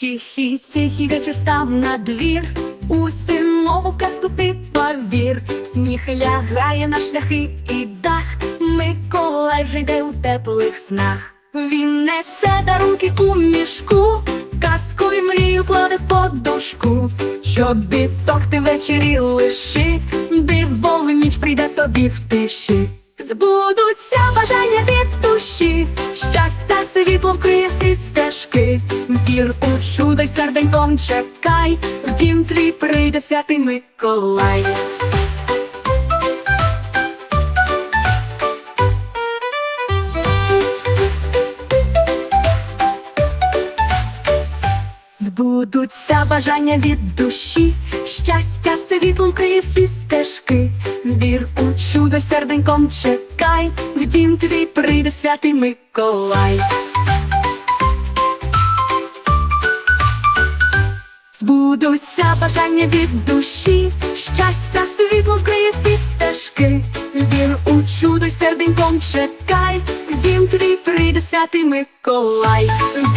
Тихий, тихий вечір став на двір, у зимову казку ти повір, сміх лягає на шляхи і дах, Миколай вже йде у теплих снах. Він несе дарунки у мішку, казку й мрію кладе в подушку, щоб біток ти ввечері лиши, диво в ніч прийде тобі в тиші. Збудуться бажання від душі, вір у чудо й серденьком чекай, в дім твій прийде святий Миколай. Збудуться бажання від душі, щастя світлом вкриє всі стежки, вір у чудо серденьком чекай, в дім твій прийде святий Миколай. Збудуться бажання від душі, щастя світло вкриє всі стежки, вір у чудо серденьком чекай, дім твій прийде святий Миколай, в